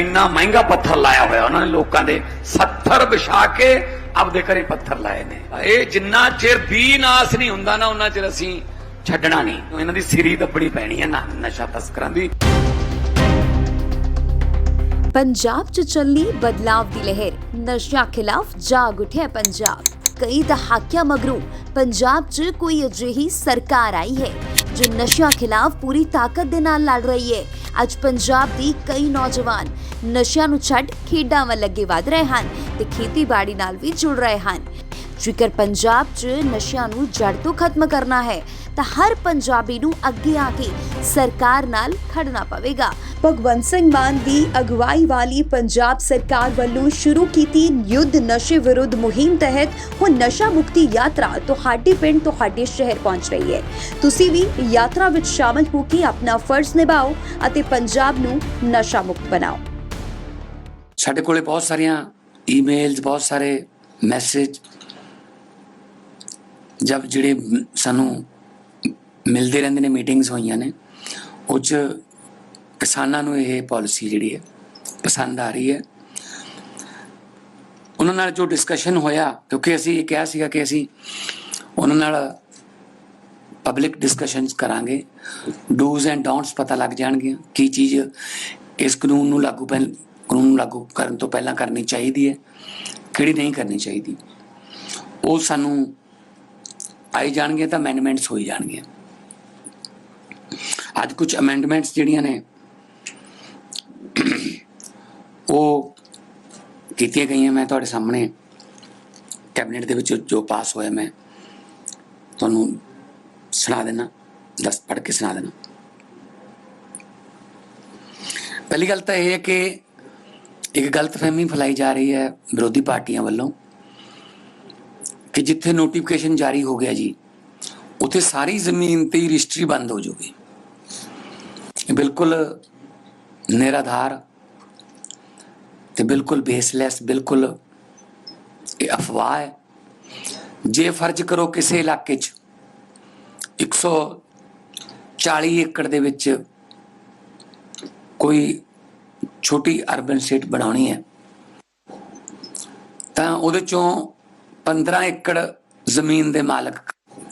ਇੰਨਾ ਮਹਿੰਗਾ ਪੱਥਰ ਲਾਇਆ ਹੋਇਆ ਉਹਨਾਂ ਨੇ ਲੋਕਾਂ ਦੇ 70 ਵਿਛਾ ਕੇ ਆਪਦੇ ਘਰੇ ਪੱਥਰ ਲਾਏ ਨੇ। ਇਹ ਜਿੰਨਾ ਚਿਰ ਵੀ ਨਾਸ ਨਹੀਂ ਹੁੰਦਾ ਨਾ, ਉਹਨਾਂ ਚਿਰ ਅਸੀਂ ਛੱਡਣਾ ਨਹੀਂ। ਇਹਨਾਂ ਦੀ ਸਿਰੀ ਦੱਬਣੀ ਪੈਣੀ ਹੈ ਨਾ ਨਸ਼ਾ ਤਸਕਰਾਂ ਦੀ। ਪੰਜਾਬ 'ਚ ਚੱਲੀ ਬਦਲਾਵ ਦੀ ਲਹਿਰ। ਨਸ਼ਿਆਂ ਖਿਲਾਫ ਜਾਗ ਉਠਿਆ ਪੰਜਾਬ। ਕਈ ਦਹਾਕਿਆਂ ਮਗਰੋਂ ਪੰਜਾਬ 'ਚ ਕੋਈ ਅਜਿਹੀ ਸਰਕਾਰ ਆਈ ਹੈ, ਜੋ ਨਸ਼ਿਆਂ ਖਿਲਾਫ ਪੂਰੀ ਤਾਕਤ ਦੇ ਨਾਲ ਲੜ ਰਹੀ ਹੈ। ਅੱਜ ਪੰਜਾਬ ਦੀ ਕਈ ਨੌਜਵਾਨ ਨਸ਼ਿਆਂ ਨੂੰ ਛੱਡ ਖੇਡਾਂ ਵੱਲ ਅੱਗੇ ਵਧ ਰਹੇ ਹਨ ਤੇ ਖੇਤੀਬਾੜੀ ਨਾਲ ਵੀ ਜੁੜ ਰਹੇ ਹਨ। ਜੇਕਰ ਪੰਜਾਬ 'ਚ ਨਸ਼ਿਆਂ ਨੂੰ ਜੜ ਤੋਂ ਖਤਮ ਕਰਨਾ ਹੈ, ਤਾਂ ਹਰ ਪੰਜਾਬੀ ਨੂੰ ਅੱਗੇ ਆ ਕੇ ਸਰਕਾਰ ਨਾਲ ਖੜਨਾ ਪਵੇਗਾ। ਭਗਵੰਤ ਸਿੰਘ ਮਾਨ ਦੀ ਅਗਵਾਈ ਵਾਲੀ ਪੰਜਾਬ ਸਰਕਾਰ ਵੱਲੋਂ ਸ਼ੁਰੂ ਕੀਤੀ ਯੁੱਧ ਨਸ਼ੇ ਵਿਰੁੱਧ ਮੁਹਿੰਮ ਤਹਿਤ ਹੁਣ ਨਸ਼ਾ ਮੁਕਤੀ ਯਾਤਰਾ ਤੁਹਾਡੇ ਪਿੰਡ, ਤੁਹਾਡੇ ਸ਼ਹਿਰ ਪਹੁੰਚ ਰਹੀ ਹੈ। ਤੁਸੀਂ ਵੀ ਯਾਤਰਾ ਵਿੱਚ ਸ਼ਾਮਲ ਹੋ ਕੇ ਆਪਣਾ ਫਰਜ਼ ਨਿਭਾਓ ਅਤੇ ਪੰਜਾਬ ਨੂੰ ਨਸ਼ਾ ਮੁਕਤ ਬਣਾਓ। ਸਾਡੇ ਕੋਲੇ ਬਹੁਤ ਸਾਰੀਆਂ ਈਮੇਲਸ ਬਹੁਤ ਸਾਰੇ ਮੈਸੇਜ ਜਦ ਜਿਹੜੇ ਸਾਨੂੰ ਮਿਲਦੇ ਰਹਿੰਦੇ ਨੇ ਮੀਟਿੰਗਸ ਹੋਈਆਂ ਨੇ, ਉਹ 'ਚ ਕਿਸਾਨਾਂ ਨੂੰ ਇਹ ਪਾਲਿਸੀ ਜਿਹੜੀ ਹੈ, ਪਸੰਦ ਆ ਰਹੀ ਹੈ। ਉਹਨਾਂ ਨਾਲ ਜੋ ਡਿਸਕਸ਼ਨ ਹੋਇਆ, ਕਿਉਂਕਿ ਅਸੀਂ ਇਹ ਕਿਹਾ ਸੀਗਾ ਕਿ ਅਸੀਂ ਉਹਨਾਂ ਨਾਲ ਪਬਲਿਕ ਡਿਸਕਸ਼ਨਸ ਕਰਾਂਗੇ। ਡੂਜ਼ ਐਂਡ ਡੋਂਟਸ ਪਤਾ ਲੱਗ ਜਾਣਗੇ ਕੀ ਚੀਜ਼ ਇਸ ਕਾਨੂੰਨ ਨੂੰ ਲਾਗੂ ਪਹਿਲ ਕਾਨੂੰਨ ਨੂੰ ਲਾਗੂ ਕਰਨ ਤੋਂ ਪਹਿਲਾਂ ਕਰਨੀ ਚਾਹੀਦੀ ਹੈ, ਕਿਹੜੀ ਨਹੀਂ ਕਰਨੀ ਚਾਹੀਦੀ। ਉਹ ਸਾਨੂੰ ਆਈ ਜਾਣਗੇ ਤਾਂ ਅਮੈਂਡਮੈਂਟਸ ਹੋਈ ਜਾਣਗੀਆਂ। ਅੱਜ ਕੁਝ ਅਮੈਂਡਮੈਂਟਸ ਜਿਹੜੀਆਂ ਨੇ, ਉਹ ਕੀਤੀਆਂ ਗਈਆਂ ਮੈਂ ਤੁਹਾਡੇ ਸਾਹਮਣੇ। ਕੈਬਨਿਟ ਦੇ ਵਿੱਚ ਜੋ ਪਾਸ ਹੋਇਆ ਮੈਂ, ਤੁਹਾਨੂੰ ਸੁਣਾ ਦੇਣਾ ਦਸ, ਪੜ੍ਹ ਕੇ ਸੁਣਾ ਦੇਣਾ ਪਹਿਲੀ ਗੱਲ ਤਾਂ ਇਹ ਹੈ ਕਿ ਇੱਕ ਗਲਤਫਹਿਮੀ ਫੈਲਾਈ ਜਾ ਰਹੀ ਹੈ ਵਿਰੋਧੀ ਪਾਰਟੀਆਂ ਵੱਲੋਂ। ਕਿ ਜਿੱਥੇ ਨੋਟੀਫਿਕੇਸ਼ਨ ਜਾਰੀ ਹੋ ਗਿਆ ਜੀ, ਉੱਥੇ ਸਾਰੀ ਜ਼ਮੀਨ ਤੇ ਹੀ ਰਜਿਸਟਰੀ ਬੰਦ ਹੋ ਜਾਊਗੀ। ਇਹ ਬਿਲਕੁਲ ਨਿਰਾਧਾਰ ਤੇ ਬਿਲਕੁਲ ਬੇਸਲੈਸ ਬਿਲਕੁਲ ਇਹ ਅਫਵਾਹ ਹੈ। ਜੇ ਫਰਜ਼ ਕਰੋ ਕਿਸੇ ਇਲਾਕੇ 'ਚ 140 ਏਕੜ ਦੇ ਵਿੱਚ ਕੋਈ ਛੋਟੀ ਅਰਬਨ ਸਟੇਟ ਬਣਾਉਣੀ ਹੈ, ਤਾਂ ਉਹਦੇ ਚੋਂ 15 ਏਕੜ ਜ਼ਮੀਨ ਦੇ ਮਾਲਕ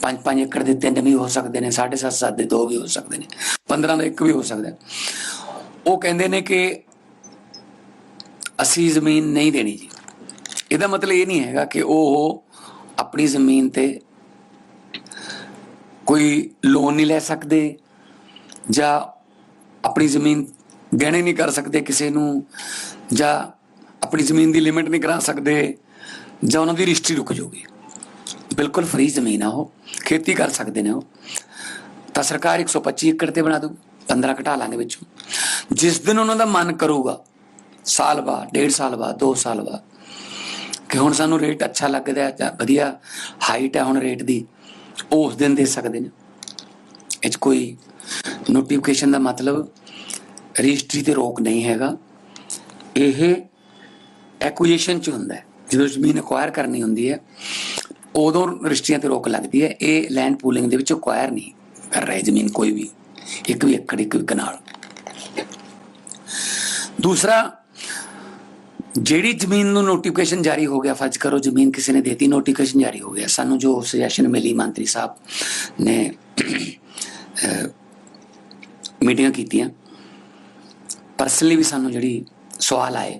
5-5 ਏਕੜ ਦੇ ਤਿੰਨ ਵੀ ਹੋ ਸਕਦੇ ਨੇ 7.5 ਦੇ ਦੋ ਵੀ ਹੋ ਸਕਦੇ ਨੇ 15 ਦਾ ਇੱਕ ਵੀ ਹੋ ਸਕਦਾ ਹੈ। ਉਹ ਕਹਿੰਦੇ ਨੇ ਕਿ ਅਸੀਂ ਜ਼ਮੀਨ ਨਹੀਂ ਦੇਣੀ ਜੀ ਇਹਦਾ ਮਤਲਬ ਇਹ ਨਹੀਂ ਹੈਗਾ ਕਿ ਉਹ ਆਪਣੀ ਜ਼ਮੀਨ ਤੇ ਕੋਈ ਲੋਨ ਨਹੀਂ ਲੈ ਸਕਦੇ ਜਾਂ ਆਪਣੀ ਜ਼ਮੀਨ ਗਹਿਣੇ ਨਹੀਂ ਕਰ ਸਕਦੇ ਕਿਸੇ ਨੂੰ ਜਾਂ ਆਪਣੀ ਜ਼ਮੀਨ ਦੀ ਲਿਮਿਟ ਨਹੀਂ ਕਰਾ ਸਕਦੇ ਜਾਂ ਉਹਨਾਂ ਦੀ ਰਜਿਸਟਰੀ ਰੁਕ ਜਾਊਗੀ। ਬਿਲਕੁਲ ਫ੍ਰੀ ਜ਼ਮੀਨ ਆ ਉਹ। ਖੇਤੀ ਕਰ ਸਕਦੇ ਨੇ ਉਹ। ਤਾਂ ਸਰਕਾਰ 125 ਏਕੜ ਤੇ ਬਣਾ ਦੂ 15 ਘਟਾ ਲਾਂਗੇ ਵਿੱਚੋਂ। ਜਿਸ ਦਿਨ ਉਹਨਾਂ ਦਾ ਮਨ ਕਰੂਗਾ, ਸਾਲ ਬਾਅਦ, ਡੇਢ ਸਾਲ ਬਾਅਦ 2 ਸਾਲ ਬਾਅਦ, ਕਿ ਹੁਣ ਸਾਨੂੰ ਰੇਟ ਅੱਛਾ ਲੱਗਦਾ ਹੈ ਜਾਂ ਵਧੀਆ ਹਾਈਟ ਹੈ ਹੁਣ ਰੇਟ ਦੀ ਉਹ ਉਸ ਦਿਨ ਦੇ ਸਕਦੇ ਨੇ। ਇਹ 'ਚ ਕੋਈ ਨੋਟੀਫਿਕੇਸ਼ਨ ਦਾ ਮਤਲਬ ਰਜਿਸਟਰੀ ਤੇ ਰੋਕ ਨਹੀਂ ਹੈਗਾ। ਇਹ ਐਕੁਜੀਸ਼ਨ ਚ ਹੁੰਦਾ ਹੈ। ਜਦੋਂ ਜ਼ਮੀਨ ਅਕਵਾਇਰ ਕਰਨੀ ਹੁੰਦੀ ਹੈ, ਉਦੋਂ ਰਜਿਸਟਰੀਆਂ ਤੇ ਰੋਕ ਲੱਗਦੀ ਹੈ। ਇਹ ਲੈਂਡ ਪੂਲਿੰਗ ਦੇ ਵਿੱਚ ਅਕਵਾਇਰ ਨਹੀਂ ਕਰ ਰਹੇ ਜ਼ਮੀਨ ਕੋਈ ਵੀ, ਇੱਕ ਵੀ ਏਕੜ, ਇੱਕ ਵੀ ਕਨਾਲ। ਦੂਸਰਾ, ਜਿਹੜੀ ਜ਼ਮੀਨ ਨੂੰ ਨੋਟੀਫਿਕੇਸ਼ਨ ਜਾਰੀ ਹੋ ਗਿਆ, ਫਰਜ਼ ਕਰੋ ਜ਼ਮੀਨ ਕਿਸੇ ਨੇ ਦੇਤੀ ਨੋਟੀਫਿਕੇਸ਼ਨ ਜਾਰੀ ਹੋ ਗਿਆ। ਸਾਨੂੰ ਜੋ ਸੁਜੈਸ਼ਨ ਮਿਲੀ, ਮੰਤਰੀ ਸਾਹਿਬ ਨੇ ਮੀਟਿੰਗਾਂ ਕੀਤੀਆਂ ਪਰਸਨਲੀ ਵੀ ਸਾਨੂੰ ਜਿਹੜੀ ਸਵਾਲ ਆਏ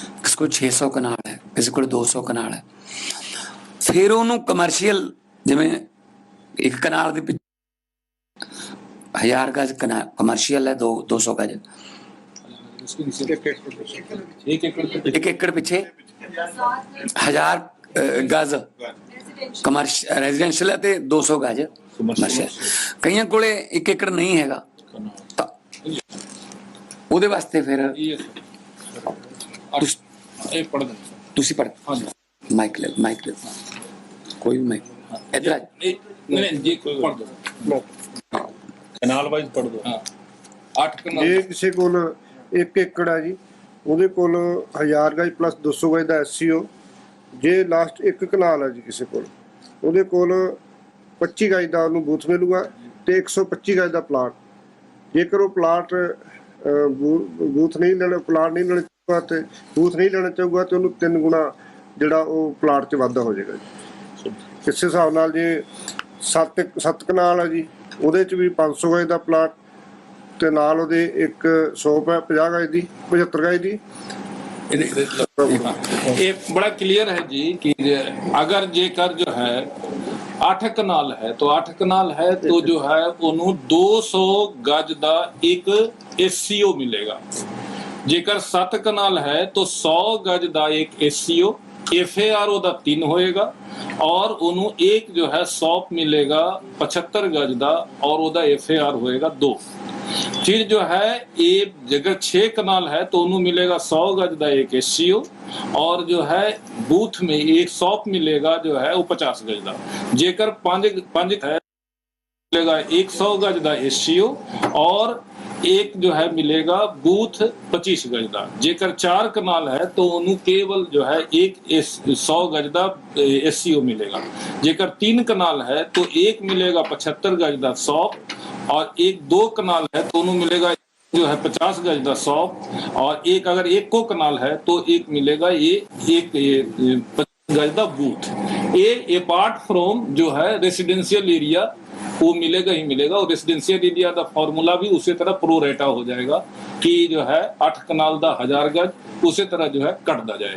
ਬੁੱਕਸ ਕੋ 600 ਕਨਾਲ ਹੈ ਕਿਸੇ ਕੋਲ 200 ਕਨਾਲ ਹੈ ਫਿਰ ਉਹਨੂੰ ਕਮਰਸ਼ੀਅਲ ਜਿਵੇਂ ਇੱਕ ਕਨਾਲ ਦੇ ਹਜ਼ਾਰ ਗਜ ਕਮਰਸ਼ੀਅਲ ਹੈ 200 ਗਜ ਇੱਕ ਏਕੜ ਪਿੱਛੇ ਹਜ਼ਾਰ ਗਜ ਕਮਰਸ਼ ਰੈਜ਼ੀਡੈਂਸ਼ੀਅਲ ਤੇ 200 ਗਜ ਕਈਆਂ ਕੋਲੇ 1 ਏਕੜ ਨਹੀਂ ਹੈਗਾ ਉਹਦੇ ਵਾਸਤੇ ਫਿਰ ਤੁਸੀਂ ਪੜ ਹਾਂਜੀ ਮਾਈਕ ਲੈ ਮਾਈਕ ਲੈ। ਕੋਈ ਮਾਈਕ ਇਧਰ ਆ ਨਹੀਂ ਨਹੀਂ ਜੀ ਕੋਈ ਪੜ ਦੋ ਕਨਾਲ ਵਾਈਜ਼ ਪੜ ਦੋ ਹਾਂ। 8 ਕਨਾਲ। ਜੇ ਕਿਸੇ ਕੋਲ 1 ਏਕੜ ਆ ਜੀ। ਉਹਦੇ ਕੋਲ 1000 ਗਜ ਪਲੱਸ 200 ਗਜ ਦਾ ਐਸਸੀਓ ਜੇ ਲਾਸਟ 1 ਕਨਾਲ ਆ ਜੀ ਕਿਸੇ ਕੋਲ। ਉਹਦੇ ਕੋਲ 25 ਗਜ ਦਾ ਉਹਨੂੰ ਬੂਥ ਮਿਲੂਗਾ ਤੇ 125 ਗਜ ਦਾ ਪਲਾਟ ਜੇਕਰ ਉਹ ਪਲਾਟ ਬੂਥ ਨਹੀਂ ਲੈਣਾ ਪਲਾਟ ਨਹੀਂ ਲੈਣਾ ਚਾਹੂਗਾ ਤੇ ਬੂਥ ਨਹੀਂ ਲੈਣਾ ਚਾਹੂਗਾ ਤੇ ਉਹਨੂੰ ਤਿੰਨ ਗੁਣਾ ਜਿਹੜਾ ਉਹ ਪਲਾਟ 'ਚ ਵਾਧਾ ਹੋ ਜਾਏਗਾ ਜੀ ਇਸ ਹਿਸਾਬ ਨਾਲ ਜੇ 7 7 ਕਨਾਲ ਹੈ ਜੀ ਉਹਦੇ 'ਚ ਵੀ 500 ਗਜ ਦਾ ਪਲਾਟ ਤੇ ਨਾਲ ਉਹਦੇ ਇੱਕ 100 ਪੈ 50 ਗਜ ਦੀ 75 ਗਜ ਦੀ ये बड़ा क्लियर है जी कि अगर जेकर जो है आठ कनाल है तो आठ कनाल है तो जो है ਉਹਨੂੰ 200 गज ਦਾ ਇੱਕ एससीओ मिलेगा ਜੇਕਰ 7 ਕਨਾਲ ਹੈ तो 100 गज ਦਾ ਇੱਕ एससीओ एफएआर ਉਹਦਾ 3 ਹੋਏਗਾ ਔਰ ਉਹਨੂੰ ਇੱਕ ਜੋ ਹੈ 100 ਮਿਲੇਗਾ 75 ਗਜ ਦਾ ਔਰ ਉਹਦਾ एफएआर ਹੋਏਗਾ 2 फिर जो है ये जगह छह कनाल है तो उन्हें मिलेगा सौ गज का एक एससीओ और जो है बूथ में एक सौप मिलेगा जो है वो पचास गज का जेकर पांच पांच है मिलेगा एक सौ गज का एससीओ और एक जो है मिलेगा बूथ 25 गज का जेकर चार कनाल है तो उन्हें केवल जो है एक सौ गज का एससीओ मिलेगा जेकर तीन कनाल है तो एक मिलेगा पचहत्तर गज का सौप और एक दो कनाल है तो उन्हें मिलेगा जो है पचास गज का सौ और एक अगर एक को कनाल है तो एक मिलेगा ये एक ये, ये पचास गज का बूथ ये अपार्ट फ्रॉम जो है रेसिडेंशियल एरिया वो मिलेगा ही मिलेगा और रेसिडेंशियल एरिया का फार्मूला भी उसी तरह प्रो रेटा हो जाएगा कि जो है अठ कनाल का हजार गज उसी तरह जो है कटता जाएगा